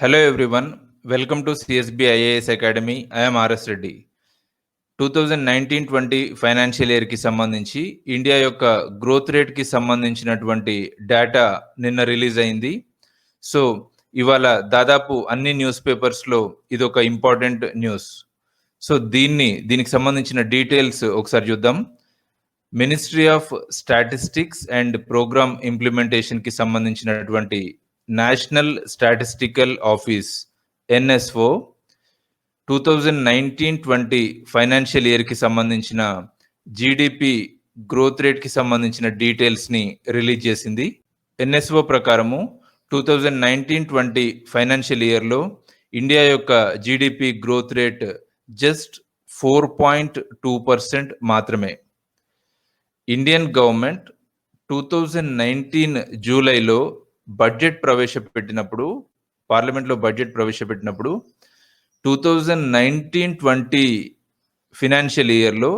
Hello everyone, welcome to CSB IAS Academy. I am RS Reddy. Two thousand nineteen twenty financial ఇయర్కి సంబంధించి India యొక్క growth రేట్కి సంబంధించినటువంటి data నిన్న release అయింది సో ఇవాళ దాదాపు అన్ని న్యూస్ పేపర్స్లో ఇది ఒక ఇంపార్టెంట్ న్యూస్ సో దీన్ని దీనికి సంబంధించిన డీటెయిల్స్ ఒకసారి చూద్దాం ministry of statistics and programme ఇంప్లిమెంటేషన్కి సంబంధించినటువంటి national statistical office NSO two thousand nineteen twenty financial ఇయర్కి సంబంధించిన జీడిపి గ్రోత్ రేట్కి సంబంధించిన డీటెయిల్స్ని రిలీజ్ చేసింది. ఎన్ఎస్ఓ ప్రకారము two thousand nineteen twenty financial ఇయర్లో ఇండియా యొక్క GDP growth rate just four point two percent మాత్రమే. Indian government two thousand nineteen జూలైలో బడ్జెట్ ప్రవేశపెట్టినప్పుడు పార్లమెంట్లో budget ప్రవేశపెట్టినప్పుడు two thousand nineteen twenty financial ఇయర్లో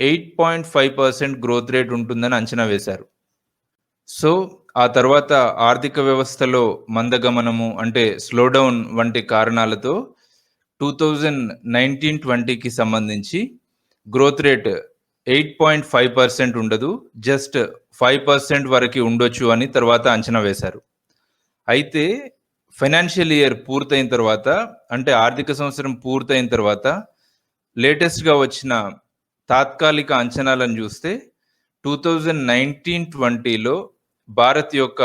eight point five percent growth rate ఉంటుందని అంచనా వేశారు. సో ఆ తర్వాత ఆర్థిక వ్యవస్థలో మందగమనము అంటే స్లోడౌన్ వంటి కారణాలతో టూ థౌజండ్ నైన్టీన్ ట్వంటీకి సంబంధించి growth rate eight point five percent ఉండదు. జస్ట్ ఫైవ్ పర్సెంట్ వరకు ఉండొచ్చు అని తర్వాత అంచనా వేశారు. అయితే ఫైనాన్షియల్ ఇయర్ పూర్తయిన తర్వాత అంటే ఆర్థిక సంవత్సరం పూర్తయిన తర్వాత లేటెస్ట్గా వచ్చిన తాత్కాలిక అంచనాలను చూస్తే టూ థౌజండ్ నైన్టీన్ ట్వంటీలో భారత్ యొక్క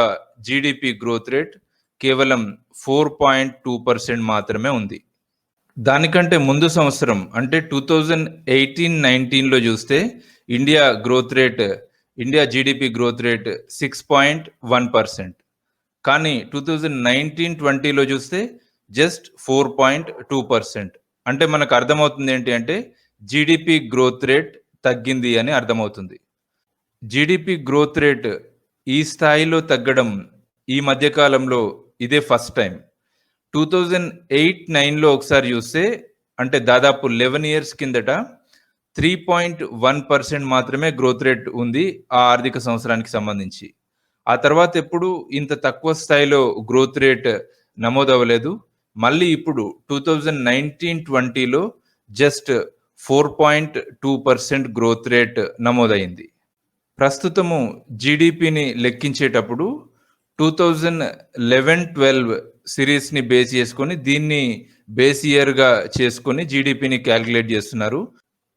జీడిపి గ్రోత్ రేట్ కేవలం ఫోర్ పాయింట్ టూ పర్సెంట్ మాత్రమే ఉంది. దానికంటే ముందు సంవత్సరం అంటే టూ థౌజండ్ ఎయిటీన్ నైన్టీన్లో చూస్తే India growth rate India GDP growth rate six point one percent కానీ టూ థౌజండ్ నైన్టీన్ ట్వంటీలో చూస్తే just four point two percent అంటే మనకు అర్థమవుతుంది ఏంటి అంటే జీడిపి గ్రోత్ రేట్ తగ్గింది అని అర్థమవుతుంది. జీడిపి గ్రోత్ రేట్ ఈ స్థాయిలో తగ్గడం ఈ మధ్యకాలంలో ఇదే first time two thousand eight నైన్లో ఒకసారి చూస్తే అంటే దాదాపు లెవెన్ ఇయర్స్ కిందట త్రీ పాయింట్ వన్ పర్సెంట్ మాత్రమే గ్రోత్ రేట్ ఉంది ఆ ఆర్థిక సంవత్సరానికి సంబంధించి. ఆ తర్వాత ఎప్పుడు ఇంత తక్కువ స్థాయిలో గ్రోత్ రేట్ నమోదవ్వలేదు. మళ్ళీ ఇప్పుడు టూ థౌజండ్ నైన్టీన్ ట్వంటీలో just four point two percent growth rate నమోదైంది. ప్రస్తుతము జీడిపిని లెక్కించేటప్పుడు టూ థౌజండ్ లెవెన్ ట్వెల్వ్ సిరీస్ని బేస్ చేసుకొని దీన్ని బేస్ ఇయర్గా చేసుకొని జీడిపిని క్యాలిక్యులేట్ చేస్తున్నారు.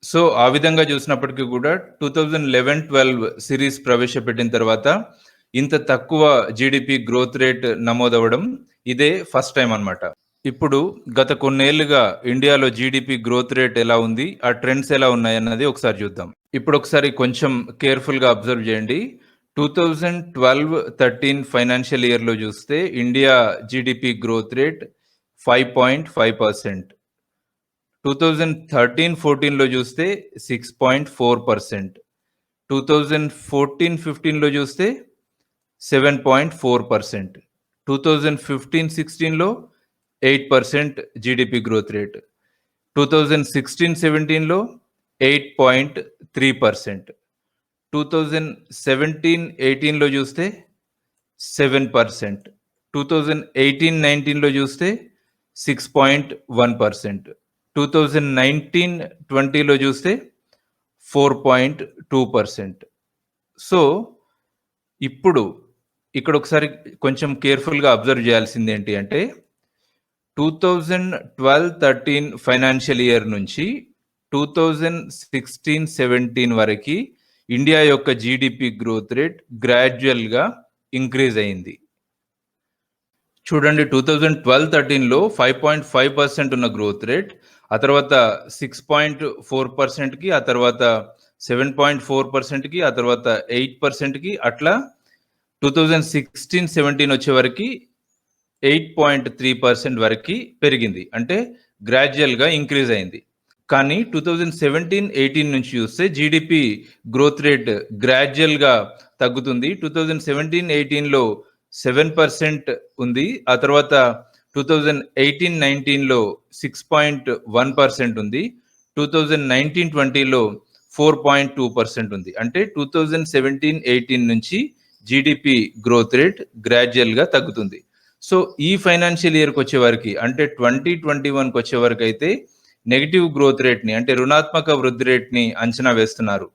సో ఆ విధంగా చూసినప్పటికీ కూడా two thousand eleven twelve series ప్రవేశపెట్టిన తర్వాత ఇంత తక్కువ జీడిపి గ్రోత్ రేట్ నమోదవడం ఇదే ఫస్ట్ టైం అన్నమాట. ఇప్పుడు గత కొన్నేళ్ళుగా ఇండియాలో జీడిపి గ్రోత్ రేట్ ఎలా ఉంది ఆ ట్రెండ్స్ ఎలా ఉన్నాయి అన్నది ఒకసారి చూద్దాం. ఇప్పుడు ఒకసారి కొంచెం కేర్ఫుల్గా అబ్జర్వ్ చేయండి. Two thousand twelve thirteen financial ఇయర్లో చూస్తే India GDP growth rate five point five percent two thousand thirteen ఫోర్టీన్లో చూస్తే six point four percent two thousand fourteen ఫిఫ్టీన్లో చూస్తే seven point four percent two thousand fifteen సిక్స్టీన్లో eight percent GDP growth rate two thousand sixteen సెవెంటీన్లో eight point three percent two thousand seventeen ఎయిటీన్లో చూస్తే seven percent two thousand eighteen నైన్టీన్లో చూస్తే six point one percent two thousand nineteen ట్వంటీలో చూస్తే four point two percent so ఇప్పుడు ఇక్కడ ఒకసారి కొంచెం కేర్ఫుల్గా అబ్జర్వ్ చేయాల్సింది ఏంటి అంటే two thousand twelve thirteen financial year నుంచి టూ థౌజండ్ సిక్స్టీన్ సెవెంటీన్ వరకు ఇండియా యొక్క జీడిపి గ్రోత్ రేట్ గ్రాడ్యువల్గా ఇంక్రీజ్ అయింది. చూడండి టూ థౌజండ్ ట్వెల్వ్ థర్టీన్లో ఫైవ్ పాయింట్ ఫైవ్ పర్సెంట్ ఉన్న గ్రోత్ రేట్ ఆ తర్వాత సిక్స్ పాయింట్ ఫోర్ పర్సెంట్కి ఆ తర్వాత సెవెన్ పాయింట్ ఫోర్ పర్సెంట్కి ఆ తర్వాత ఎయిట్ పర్సెంట్కి అట్లా టూ థౌజండ్ సిక్స్టీన్ సెవెంటీన్ వచ్చే వరకు ఎయిట్ పాయింట్ త్రీ పర్సెంట్ వరకు పెరిగింది. అంటే గ్రాడ్యువల్గా ఇంక్రీజ్ అయింది. కానీ టూ థౌజండ్ సెవెంటీన్ ఎయిటీన్ నుంచి చూస్తే జీడిపి గ్రోత్ రేట్ గ్రాడ్యువల్గా తగ్గుతుంది. టూ థౌజండ్ సెవెంటీన్ ఎయిటీన్లో సెవెన్ పర్సెంట్ ఉంది. ఆ తర్వాత టూ థౌజండ్ ఎయిటీన్ నైన్టీన్లో సిక్స్ పాయింట్ వన్ పర్సెంట్ ఉంది. టూ థౌజండ్ నైన్టీన్ ట్వంటీలో ఫోర్ పాయింట్ టూ పర్సెంట్ ఉంది. అంటే టూ థౌజండ్ సెవెంటీన్ ఎయిటీన్ నుంచి జీడిపి గ్రోత్ రేట్ గ్రాడ్యువల్గా తగ్గుతుంది. సో ఈ ఫైనాన్షియల్ ఇయర్కి వచ్చే అంటే ట్వంటీ ట్వంటీ వన్కి వచ్చేవరకు అయితే నెగిటివ్ గ్రోత్ రేట్ని అంటే రుణాత్మక వృద్ధి రేట్ని అంచనా వేస్తున్నారు.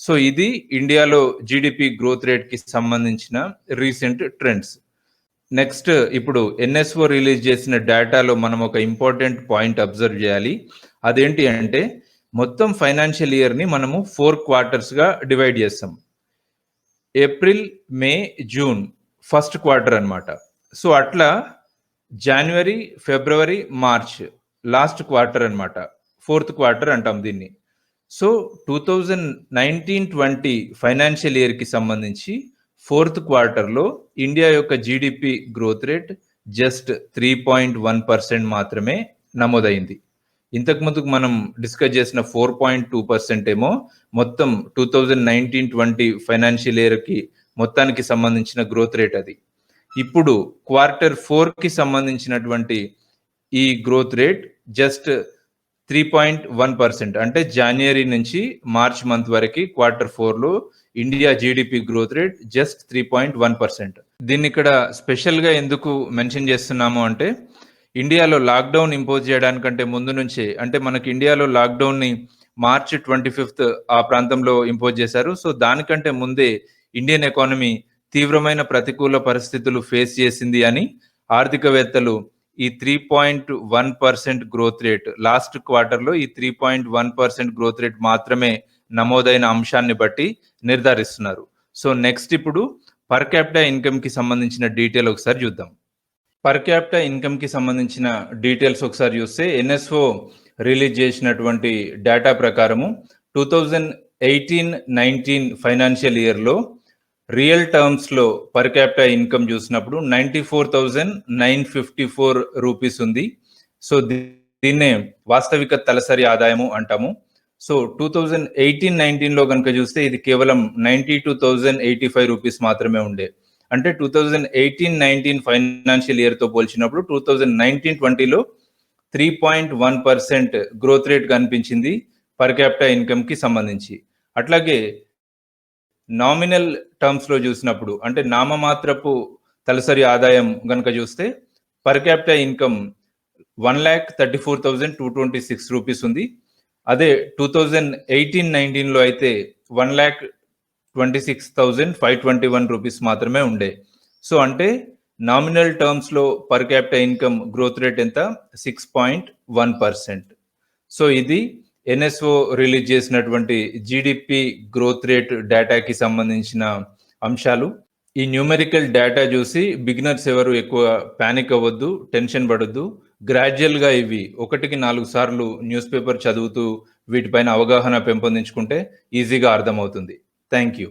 సో ఇది ఇండియాలో జీడిపి గ్రోత్ రేట్కి సంబంధించిన రీసెంట్ ట్రెండ్స్ నెక్స్ట్ ఇప్పుడు ఎన్ఎస్ఓ రిలీజ్ చేసిన డేటాలో మనం ఒక ఇంపార్టెంట్ పాయింట్ అబ్జర్వ్ చేయాలి. అదేంటి అంటే మొత్తం ఫైనాన్షియల్ ఇయర్ని మనము ఫోర్ క్వార్టర్స్గా డివైడ్ చేస్తాం. April May June first quarter అన్నమాట. సో అట్లా జనవరి ఫిబ్రవరి మార్చ్ లాస్ట్ క్వార్టర్ అనమాట ఫోర్త్ క్వార్టర్ అంటాం దీన్ని. So two thousand nineteen twenty financial ఇయర్కి సంబంధించి ఫోర్త్ క్వార్టర్లో ఇండియా యొక్క GDP growth rate just three point one percent మాత్రమే నమోదైంది. ఇంతకు ముందుకు మనం డిస్కస్ చేసిన ఫోర్ పాయింట్ టూ పర్సెంట్ ఏమో మొత్తం two thousand nineteen twenty financial ఇయర్కి మొత్తానికి సంబంధించిన గ్రోత్ రేట్ అది. ఇప్పుడు క్వార్టర్ ఫోర్కి సంబంధించినటువంటి ఈ growth rate just three point one percent అంటే జనవరి నుంచి మార్చ్ మంత్ వరకు క్వార్టర్ ఫోర్లో India GDP growth rate just three point one percent దీన్ని ఇక్కడ స్పెషల్గా ఎందుకు మెన్షన్ చేస్తున్నాము అంటే ఇండియాలో లాక్డౌన్ ఇంపోజ్ చేయడానికంటే ముందు నుంచే అంటే మనకి ఇండియాలో లాక్డౌన్ని మార్చ్ ట్వంటీ ఫిఫ్త్ ఆ ప్రాంతంలో ఇంపోజ్ చేశారు. సో దానికంటే ముందే ఇండియన్ ఎకానమీ తీవ్రమైన ప్రతికూల పరిస్థితులు ఫేస్ చేసింది అని ఆర్థికవేత్తలు ఈ three point one percent growth rate last క్వార్టర్లో ఈ three point one percent growth rate మాత్రమే నమోదైన అంశాన్ని బట్టి నిర్ధారిస్తున్నారు. సో నెక్స్ట్ ఇప్పుడు పర్ క్యాపిటల్ ఇన్కమ్కి సంబంధించిన డీటెయిల్ ఒకసారి చూద్దాం. పర్ క్యాపిటల్ ఇన్కమ్కి సంబంధించిన డీటెయిల్స్ ఒకసారి చూస్తే ఎన్ఎస్ఓ రిలీజ్ చేసినటువంటి డేటా ప్రకారము two thousand eighteen nineteen financial ఇయర్లో రియల్ టర్మ్స్లో పర్ క్యాపిటల్ ఇన్కమ్ చూసినప్పుడు ninety four thousand nine fifty four rupees ఉంది. సో దీన్నే వాస్తవిక తలసరి ఆదాయము అంటాము. సో టూ థౌజండ్ ఎయిటీన్ నైన్టీన్లో కనుక చూస్తే ఇది కేవలం ninety two thousand eighty five rupees మాత్రమే ఉండే. అంటే two thousand eighteen nineteen financial ఇయర్తో పోల్చినప్పుడు టూ థౌజండ్ నైన్టీన్ ట్వంటీలో three point one percent growth rate కనిపించింది పర్ క్యాపిటల్ ఇన్కమ్కి సంబంధించి. అట్లాగే నామినల్ టర్మ్స్లో చూసినప్పుడు అంటే నామమాత్రపు తలసరి ఆదాయం కనుక చూస్తే per capital income one lakh thirty four thousand two twenty six rupees ఉంది. అదే టూ థౌజండ్ ఎయిటీన్ నైన్టీన్లో అయితే one lakh twenty six thousand five twenty one rupees మాత్రమే ఉండే. సో అంటే nominal టర్మ్స్లో per capital income growth rate ఎంత? Six point one percent. So ఇది NSO release చేసినటువంటి జీడిపి గ్రోత్ రేట్ డేటాకి సంబంధించిన అంశాలు. ఈ న్యూమెరికల్ డేటా చూసి బిగినర్స్ ఎవరు ఎక్కువ ప్యానిక్ అవ్వద్దు టెన్షన్ పడద్దు. గ్రాడ్యువల్గా ఇవి ఒకటికి నాలుగు సార్లు న్యూస్ పేపర్ చదువుతూ వీటిపైన అవగాహన పెంపొందించుకుంటే ఈజీగా అర్థమవుతుంది. Thank you